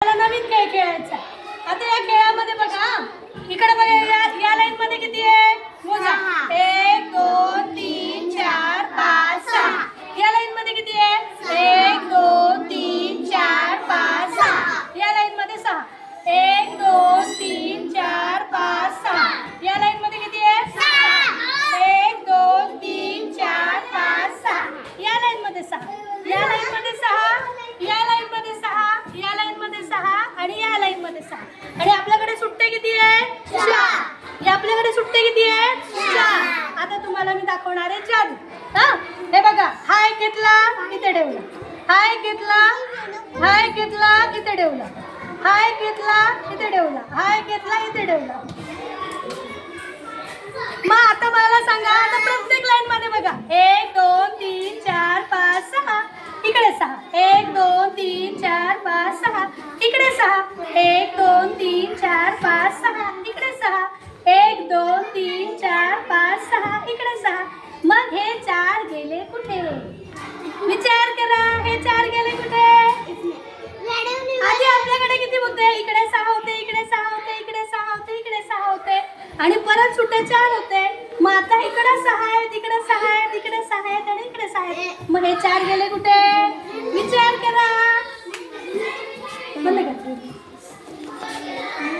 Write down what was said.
मला नवीन खेळ खेळायचा आता या खेळामध्ये बघा इकडे बघा या या लाईन मध्ये किती आहे? मोजा. एक दोन तीन चार पाच सहा. या लाईन मध्ये किती आहे? एक दोन तीन चार पाच सहा. या लाईन मध्ये सहा. एक दोन तीन चार पाच सहा. या लाईन मध्ये किती आहे? एक दोन तीन चार पाच सहा. या लाईन मध्ये सहा. या लाईन मध्ये सहा. या लाईन मध्ये सहा या लाईन मध्ये सहा आणि या सहा. आणि आपल्याकडे सुट्टे किती आहे आपल्याकडे सुट्टे किती आहे चार. आता तुम्हाला मी दाखवणार आहे जादू हा? हे बघा हा एक घेतला इथे ठेवला. हा एक घेतला हा एक घेतला इथे ठेवला. हा एक घेतला इथे ठेवला. हा एक घेतला इथे ठेवला. मग आता मला सांगा आता प्रत्येक लाईन मध्ये बघा एक दोन तीन चार पाच सहा इकडे सहा एक दोन तीन चार पाच सहा. इकडे सहा. एक दोन तीन चार पाच सहा. इकडे सहा. एक दोन तीन चार पाच सहा. इकडे सहा. मग हे चार गेले कुठे? विचार करा हे चार गेले कुठे? आधी आपल्याकडे किती होते इकडे सहा होते इकडे सहा होते इकडे सहा होते इकडे सहा होते. आणि परत सुटे चार होते. मग आता इकडे सहा आहेत इकडे सहा आहेत इकडे सहा आहेत आणि इकडे सहा आहेत. मग हे चार गेले कुठे? बंद कर